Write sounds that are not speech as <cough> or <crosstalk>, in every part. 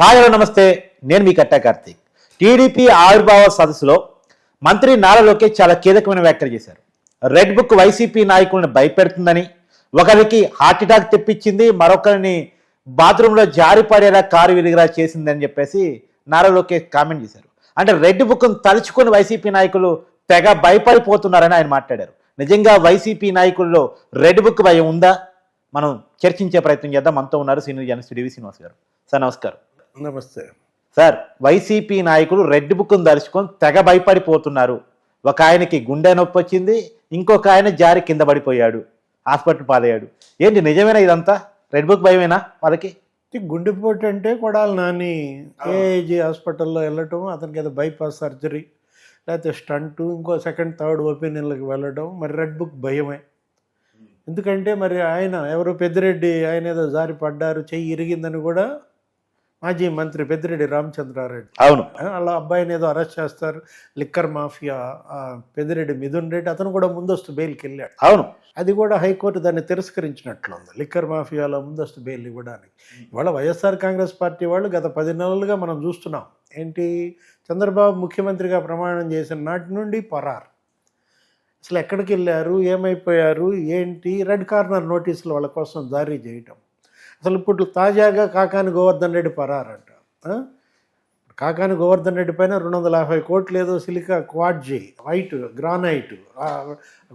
Hi hello నమస్తే. నేను మీ కట్టా Karthik. TDP ఆవిర్భావ సదస్సులో మంత్రి నారా లోకేష్ చాలా కీలకమైన వ్యాఖ్యలు చేశారు. రెడ్ బుక్ వైసీపీ నాయకులను భయపెడుతుందని ఒకరికి హార్ట్ అటాక్ తెప్పించింది మరొకరిని బాత్రూంలో జారి పడేలా కారు విరిగిరా చేసిందని చెప్పేసి నారా లోకేష్ కామెంట్ చేశారు. అంటే రెడ్ బుక్ను తలుచుకొని వైసీపీ నాయకులు తెగ భయపడిపోతున్నారని ఆయన మాట్లాడారు. నిజంగా వైసీపీ నాయకుల్లో రెడ్ బుక్ భయం ఉందా? మనం చర్చించే ప్రయత్నం చేద్దాం. మనతో ఉన్నారు సీనియర్ జర్నలిస్ట్ డివి శ్రీనివాస్ గారు. సార్ నమస్కారం. నమస్తే. సార్ వైసీపీ నాయకులు రెడ్ బుక్ను దర్శుకొని తెగ భయపడిపోతున్నారు. ఒక ఆయనకి గుండె నొప్పి వచ్చింది ఇంకొక ఆయన జారి కింద పడిపోయాడు హాస్పిటల్ పాలయ్యాడు. ఏంటి నిజమేనా ఇదంతా? రెడ్ బుక్ భయమేనా వాళ్ళకి? గుండెపోటు అంటే కొడాలి నాని. ఏజీ హాస్పిటల్లో వెళ్ళటం అతనికి ఏదో బైపాస్ సర్జరీ లేకపోతే స్టంట్ ఇంకో సెకండ్ థర్డ్ ఒపీనియన్లకు వెళ్ళడం మరి రెడ్ బుక్ భయమే. ఎందుకంటే మరి ఆయన ఎవరో పెద్దిరెడ్డి ఆయన ఏదో జారి పడ్డారు చెయ్యి ఇరిగిందని కూడా మాజీ మంత్రి పెద్దిరెడ్డి రామచంద్రారెడ్డి. అవును. వాళ్ళ అబ్బాయిని ఏదో అరెస్ట్ చేస్తారు. లిక్కర్ మాఫియా పెద్దిరెడ్డి మిథున్ రెడ్డి అతను కూడా ముందస్తు బెయిల్కి వెళ్ళాడు. అవును. అది కూడా హైకోర్టు దాన్ని తిరస్కరించినట్లుంది. లిక్కర్ మాఫియాలో ముందస్తు బెయిల్ ఇవ్వడానికి. ఇవాళ వైఎస్ఆర్ కాంగ్రెస్ పార్టీ వాళ్ళు గత పది నెలలుగా మనం చూస్తున్నాం. ఏంటి? చంద్రబాబు ముఖ్యమంత్రిగా ప్రమాణం చేసిన నాటి నుండి పరార్. అసలు ఎక్కడికి వెళ్ళారు? ఏమైపోయారు? ఏంటి? రెడ్ కార్నర్ నోటీసులు వాళ్ళ కోసం జారీ చేయటం. అసలు ఇప్పుడు తాజాగా కాకాని గోవర్ధన్ రెడ్డి పరారంట? కాకాని గోవర్ధన్ రెడ్డి పైన రెండు వందల యాభై కోట్లు ఏదో సిలికా క్వాడ్జీ వైట్ గ్రానైట్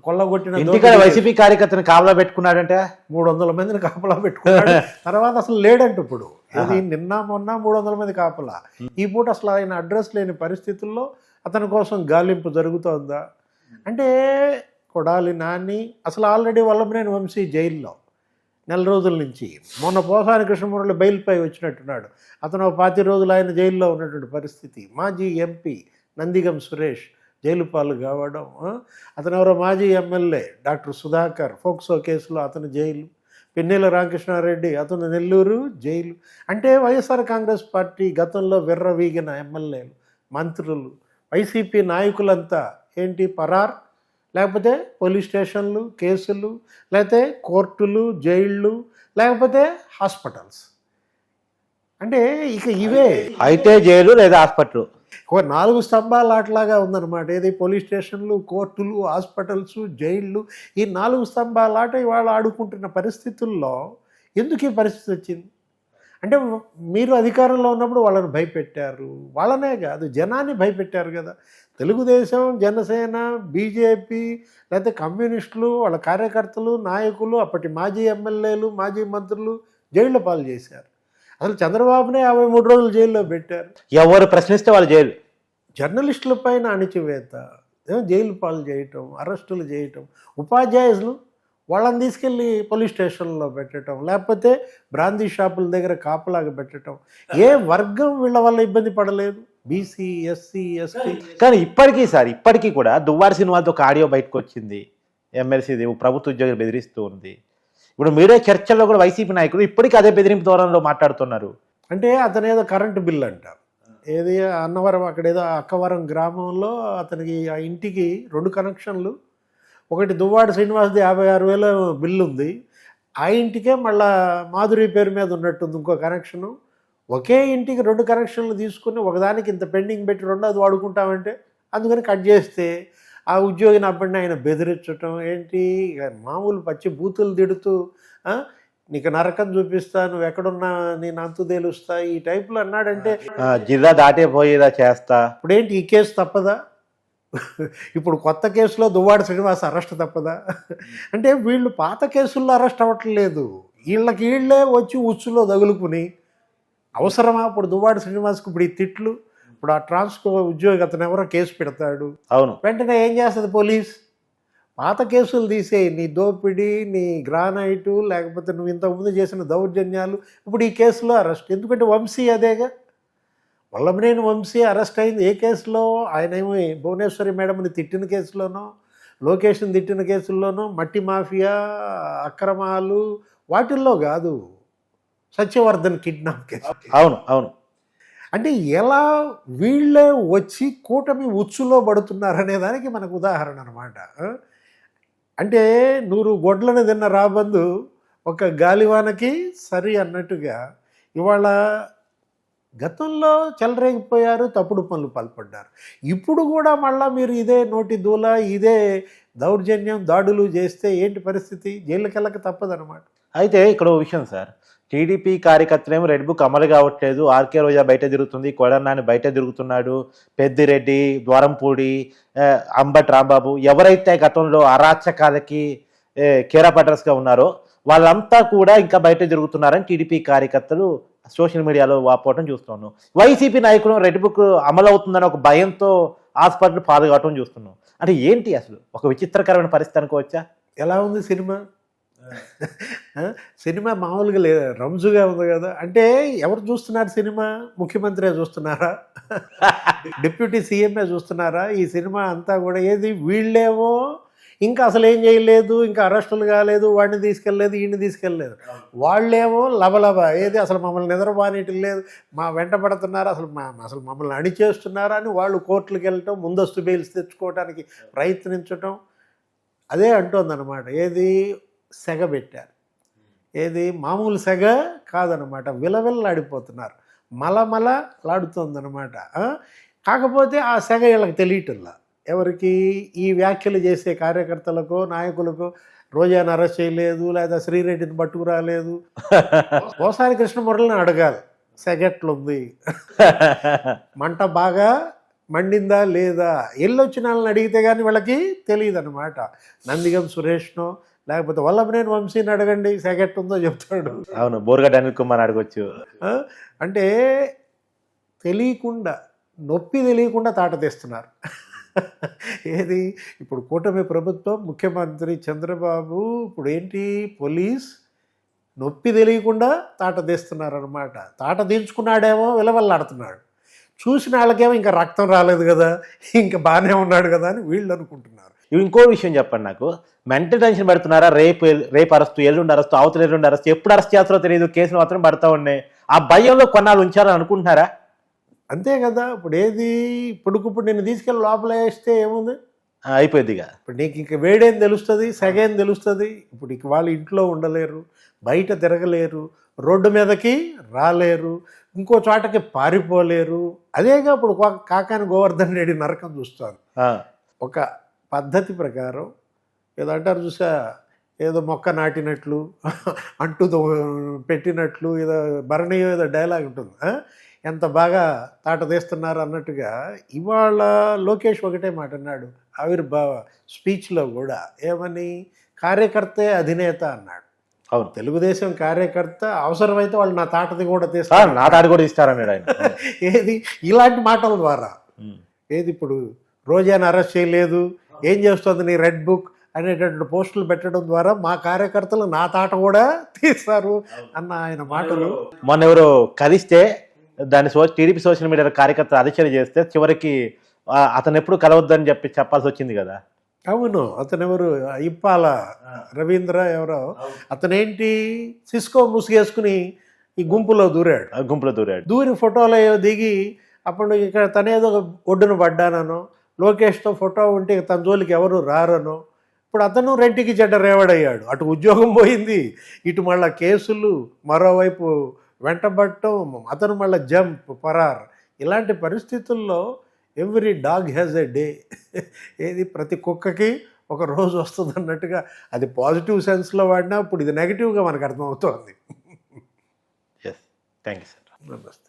కొల్లగొట్టిన వైసీపీ కార్యకర్తను కావలా పెట్టుకున్నాడంటే? మూడు వందల మందిని కాపలా పెట్టుకున్నాడు. <laughs> తర్వాత అసలు లేడంట ఇప్పుడు. ఇది నిన్న మొన్న మూడు వందల మంది కాపలా. ఈ పూట అసలు ఆయన అడ్రస్ లేని పరిస్థితుల్లో అతని కోసం గాలింపు జరుగుతోందా? అంటే కొడాలి నాని అసలు ఆల్రెడీ వల్లభనేని వంశీ జైల్లో. నెల రోజుల నుంచి. మొన్న పోసాని కృష్ణమూర్తి బెయిల్పై వచ్చినట్టున్నాడు. అతను పాతి రోజులు ఆయన జైల్లో ఉన్నటువంటి పరిస్థితి. మాజీ ఎంపీ నందిగం సురేష్ జైలు పాలు కావడం అతను ఎవరో మాజీ ఎమ్మెల్యే డాక్టర్ సుధాకర్ ఫోక్సో కేసులో అతను జైలు. పిన్నెల రామకృష్ణారెడ్డి అతను నెల్లూరు జైలు. అంటే వైఎస్ఆర్ కాంగ్రెస్ పార్టీ గతంలో విర్రవీగిన ఎమ్మెల్యేలు మంత్రులు వైసీపీ నాయకులంతా ఏంటి? పరార్? లేకపోతే పోలీస్ స్టేషన్లు కేసులు లేకపోతే కోర్టులు జైళ్ళు లేకపోతే హాస్పిటల్స్. అంటే ఇక ఇవే. అయితే జైలు లేదా హాస్పిటల్? ఒక నాలుగు స్తంభాల ఆటలాగా ఉందన్నమాట. ఏది పోలీస్ స్టేషన్లు కోర్టులు హాస్పిటల్స్ జైళ్ళు ఈ నాలుగు స్తంభాల ఆట ఇవాళ ఆడుకుంటున్న పరిస్థితుల్లో ఎందుకు ఈ పరిస్థితి వచ్చింది? అంటే మీరు అధికారంలో ఉన్నప్పుడు వాళ్ళని భయపెట్టారు. వాళ్ళనే కాదు జనాన్ని భయపెట్టారు కదా. తెలుగుదేశం జనసేన బీజేపీ లేకపోతే కమ్యూనిస్టులు వాళ్ళ కార్యకర్తలు నాయకులు అప్పటి మాజీ ఎమ్మెల్యేలు మాజీ మంత్రులు జైళ్ళ పాలు చేశారు. అసలు చంద్రబాబునే యాభై మూడు రోజులు జైల్లో పెట్టారు. ఎవరు ప్రశ్నిస్తే వాళ్ళు జైలు. జర్నలిస్టుల పైన అణిచివేత. ఏమో జైలు పాలు చేయటం అరెస్టులు చేయటం. ఉపాధ్యాయులు వాళ్ళని తీసుకెళ్ళి పోలీస్ స్టేషన్లో పెట్టడం లేకపోతే బ్రాందీ షాపుల దగ్గర కాపలాగా పెట్టడం. ఏ వర్గం వీళ్ళ వల్ల ఇబ్బంది పడలేదు? BC SC ST? కానీ ఇప్పటికీ సార్ ఇప్పటికీ కూడా దువ్వారి సినిమాతో ఒక ఆడియో బయటకు వచ్చింది. ఎమ్మెల్సీది ప్రభుత్వ ఉద్యోగులు బెదిరిస్తూ ఉంది. ఇప్పుడు మీరే చర్చల్లో కూడా వైసీపీ నాయకులు ఇప్పటికీ అదే బెదిరింపు ధోరణిలో మాట్లాడుతున్నారు. అంటే అతను ఏదో కరెంటు బిల్ అంట. ఏది అన్నవరం అక్కడ ఏదో అక్కవరం గ్రామంలో అతనికి ఆ ఇంటికి రెండు కనెక్షన్లు ఒకటి దువ్వాడ శ్రీనివాస్ది యాభై ఆరు వేల బిల్లు ఉంది. ఆ ఇంటికే మళ్ళా మాధురి పేరు మీద ఉన్నట్టుంది ఇంకో కనెక్షను. ఒకే ఇంటికి రెండు కనెక్షన్లు తీసుకుని ఒకదానికి ఇంత పెండింగ్ పెట్టి రెండోది వాడుకుంటామంటే అందుకని కట్ చేస్తే ఆ ఉద్యోగిని అప్పటిని ఆయన బెదిరించటం ఏంటి? మామూలు పచ్చి బూతులు తిడుతూ నీకు నరకం చూపిస్తా నువ్వు ఎక్కడున్నా నేను అంతు తేలుస్తా ఈ టైప్లో అన్నాడంటే జిల్లా దాటే పోయేలా చేస్తా. ఇప్పుడేంటి ఈ కేసు తప్పదా? ఇప్పుడు కొత్త కేసులో దువ్వాడ శ్రీనివాస్ అరెస్ట్ తప్పదా? అంటే వీళ్ళు పాత కేసుల్లో అరెస్ట్ అవ్వట్లేదు వీళ్ళకి వీళ్ళే వచ్చి ఉచ్చులో తగులుకుని అవసరమా? ఇప్పుడు దువ్వాడ శ్రీనివాస్కి ఇప్పుడు ఈ తిట్లు ఇప్పుడు ఆ ట్రాన్స్కో ఉద్యోగి అతను ఎవరో కేసు పెడతాడు. అవును. వెంటనే ఏం చేస్తుంది పోలీస్? పాత కేసులు తీసేయి నీ దోపిడీ నీ గ్రానైటు లేకపోతే నువ్వు ఇంతకుముందు చేసిన దౌర్జన్యాలు ఇప్పుడు ఈ కేసులో అరెస్ట్. ఎందుకంటే వంశీ అదేగా? వల్లభనేని వంశీ అరెస్ట్ అయింది. ఏ కేసులో? ఆయన ఏమి భువనేశ్వరి మేడంని తిట్టిన కేసులోనో లోకేష్ని తిట్టిన కేసుల్లోనో మట్టి మాఫియా అక్రమాలు వాటిల్లో కాదు. Satyavardhan kidnap case. అవును అవును. అంటే ఎలా వీళ్ళే వచ్చి కూటమి ఉచ్చులో పడుతున్నారనే దానికి మనకు ఉదాహరణ అనమాట అంటే నూరు గొడ్లను తిన్న రాబందు ఒక గాలివానకి సరి అన్నట్టుగా ఇవాళ గతంలో చెలరేగిపోయారు తప్పుడు పనులు పాల్పడ్డారు. ఇప్పుడు కూడా మళ్ళీ మీరు ఇదే నోటి దూల ఇదే దౌర్జన్యం దాడులు చేస్తే ఏంటి పరిస్థితి? జైలుకెళ్ళక తప్పదనమాట అయితే ఇక్కడ విషయం సార్. టీడీపీ కార్యకర్తలేమో రెడ్ బుక్ అమలు కావట్లేదు. ఆర్కే రోజా బయట తిరుగుతుంది కొడన్నాని బయట తిరుగుతున్నాడు పెద్దిరెడ్డి ద్వారంపూడి అంబట్ రాంబాబు ఎవరైతే గతంలో అరాచకాలకి కేరాపటర్స్గా ఉన్నారో వాళ్ళంతా కూడా ఇంకా బయట తిరుగుతున్నారని టీడీపీ కార్యకర్తలు సోషల్ మీడియాలో వాపోవటం చూస్తున్నాం వైసీపీ నాయకులు రెడ్ బుక్ అమలు అవుతుందని ఒక భయంతో హాస్పిటల్ పాలు కావటం చూస్తున్నాం. అంటే ఏంటి అసలు? ఒక విచిత్రకరమైన పరిస్థితి అనుకోవచ్చా? ఎలా ఉంది సినిమా? సినిమా మామూలుగా లేదు రంజుగా ఉంది కదా. అంటే ఎవరు చూస్తున్నారు సినిమా? ముఖ్యమంత్రి చూస్తున్నారా? <laughs> డిప్యూటీ సీఎంఏ చూస్తున్నారా? ఈ సినిమా అంతా కూడా ఏది? వీళ్ళేమో ఇంకా అసలు ఏం చేయలేదు ఇంకా అరెస్టులు కాలేదు వాడిని తీసుకెళ్ళలేదు ఈయన్ని తీసుకెళ్ళలేదు. వాళ్ళేమో లబలబ ఏది అసలు మమ్మల్ని నిద్రబానేయటం లేదు మా వెంట పడుతున్నారు అసలు మా అసలు మమ్మల్ని అణిచేస్తున్నారా అని వాళ్ళు కోర్టులకు వెళ్ళటం ముందస్తు బెయిల్స్ తెచ్చుకోవడానికి ప్రయత్నించటం అదే అంటోందన్నమాట. ఏది సెగ పెట్టారు. ఏది మామూలు సెగ కాదనమాట విలవిల్లాడిపోతున్నారు మలమల లాడుతోందనమాట? కాకపోతే ఆ సెగ వీళ్ళకి తెలియటంలా. ఎవరికి ఈ వ్యాఖ్యలు చేసే కార్యకర్తలకు నాయకులకు రోజాను అరెస్ట్ చేయలేదు లేదా శ్రీరెడ్డిని పట్టుకురాలేదు. <laughs> ఓసారి కృష్ణమురళిని అడగాలి. సెగెట్లుంది <laughs> మంట బాగా మండిందా లేదా? ఎల్లొచ్చిన వాళ్ళని అడిగితే కానీ వాళ్ళకి తెలియదు అనమాట నందిగం సురేష్నో లేకపోతే వల్లభనేని వంశీని అడగండి సెగెట్ ఉందో చెప్తాడు. అవును బోర్గడ్డ అనిల్ కుమార్ అడగొచ్చు? అంటే తెలియకుండా నొప్పి తెలియకుండా తాట తీస్తున్నారు. ఏది? ఇప్పుడు కూటమి ప్రభుత్వం ముఖ్యమంత్రి చంద్రబాబు ఇప్పుడు ఏంటి? పోలీస్ నొప్పి తెలియకుండా తాట తీస్తున్నారు అనమాట తాట దించుకున్నాడేమో విలవల్లాడుతున్నాడు. చూసిన వాళ్ళకేమో ఇంకా రక్తం రాలేదు కదా ఇంకా బాగానే ఉన్నాడు కదా అని వీళ్ళు అనుకుంటున్నారు. ఇంకో విషయం చెప్పండి నాకు. మెంటల్ టెన్షన్ పడుతున్నారా? రేపు రేపు అరెస్ట్ ఎల్లుండి అరెస్ట్ అవతల ఎల్లుండి అరెస్ట్ ఎప్పుడు అరెస్ట్ చేస్తారో తెలియదు కేసులు మాత్రం పడతా ఉన్నాయి. ఆ భయంలో కొన్నాళ్ళు ఉంచారని అనుకుంటున్నారా? అంతే కదా ఇప్పుడు ఏది? ఇప్పుడుకిప్పుడు నేను తీసుకెళ్ళి లోపల వేస్తే ఏముంది? ఆ, అయిపోయిందిగా ఇప్పుడు నీకు ఇంక వేడేం తెలుస్తుంది సెగేం తెలుస్తుంది? ఇప్పుడు ఇక వాళ్ళు ఇంట్లో ఉండలేరు బయట తిరగలేరు రోడ్డు మీదకి రాలేరు ఇంకో చోటకి పారిపోలేరు. అదేగా ఇప్పుడు కాకాని గోవర్ధన్ రెడ్డి నరకం చూస్తాను. ఒక పద్ధతి ప్రకారం ఏదో అంటారు చూసా? ఏదో మొక్క నాటినట్లు <laughs> అంటూ పెట్టినట్లు ఏదో భరణీయం ఏదో డైలాగ్ ఉంటుంది? ఎంత బాగా తాట తీస్తున్నారు అన్నట్టుగా ఇవాళ లోకేష్ ఒకటే మాట అన్నాడు ఆవిర్భావ స్పీచ్లో కూడా ఏమని? కార్యకర్తే అధినేత అన్నాడు. అవును. తెలుగుదేశం కార్యకర్త అవసరమైతే వాళ్ళు నా తాటది కూడా తీస్తారు నా తాడు కూడా ఇస్తారన్నాడు ఆయన? <laughs> ఏది? ఇలాంటి మాటల ద్వారా. ఏది ఇప్పుడు? రోజాను అరెస్ట్ చేయలేదు ఏం చేస్తుంది నీ రెడ్ బుక్ అనేటటువంటి పోస్టులు పెట్టడం ద్వారా మా కార్యకర్తలు నా తాట కూడా తీస్తారు అన్న ఆయన మాటలు. మొన్న ఎవరు కలిస్తే దాన్ని సో టీడీపీ సోషల్ మీడియా కార్యకర్తలు అధిచర్య చేస్తే చివరికి అతను ఎప్పుడు కలవద్దని చెప్పి చెప్పాల్సి వచ్చింది కదా. అవును అతను ఎవరు ఇప్పాల రవీంద్ర ఎవరో? అతనేంటి? సిస్కో ముసుగేసుకుని ఈ గుంపులో దూరాడు. ఆ గుంపులో దూరాడు. దూరి ఫోటోలు దిగి అప్పుడు ఇక్కడ తనేదో ఒడ్డున పడ్డానను లోకేష్తో ఫోటో ఉంటే తన జోలికి ఎవరు రారను ఇప్పుడు అతను రెంటికి చెడ్డ రేవడయ్యాడు. అటు ఉద్యోగం పోయింది ఇటు మళ్ళా కేసులు మరోవైపు వెంటబడటం అతను మళ్ళీ జంప్ పరార్ ఇలాంటి పరిస్థితుల్లో every dog has a day. ఏది? ప్రతి కుక్కకి ఒక రోజు వస్తుంది అన్నట్టుగా అది పాజిటివ్ సెన్స్లో వాడినా ఇప్పుడు ఇది నెగిటివ్గా మనకు అర్థమవుతోంది. ఎస్ థ్యాంక్ యూ సార్ నమస్తే.